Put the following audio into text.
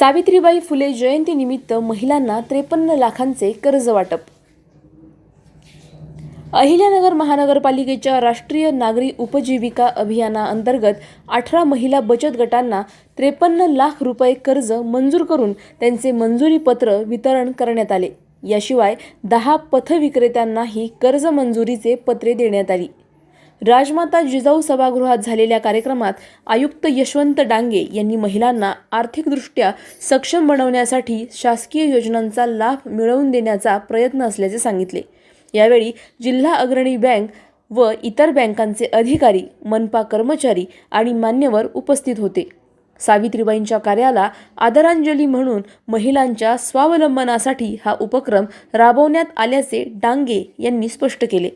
सावित्रीबाई फुले जयंतीनिमित्त महिलांना त्रेपन्न लाखांचे कर्ज वाटप. अहिल्यानगर महानगरपालिकेच्या राष्ट्रीय नागरी उपजीविका अभियानाअंतर्गत अठरा महिला बचत गटांना त्रेपन्न लाख रुपये कर्ज मंजूर करून त्यांचे मंजुरीपत्र वितरण करण्यात आले. याशिवाय दहा पथविक्रेत्यांनाही कर्ज मंजुरीचे पत्रे देण्यात आली. राजमाता जिजाऊ सभागृहात झालेल्या कार्यक्रमात आयुक्त यशवंत डांगे यांनी महिलांना आर्थिकदृष्ट्या सक्षम बनवण्यासाठी शासकीय योजनांचा लाभ मिळवून देण्याचा प्रयत्न असल्याचे सांगितले. यावेळी जिल्हा अग्रणी बँक व इतर बँकांचे अधिकारी मनपा कर्मचारी आणि मान्यवर उपस्थित होते. सावित्रीबाईंच्या कार्याला आदरांजली म्हणून महिलांच्या स्वावलंबनासाठी हा उपक्रम राबवण्यात आल्याचे डांगे यांनी स्पष्ट केले.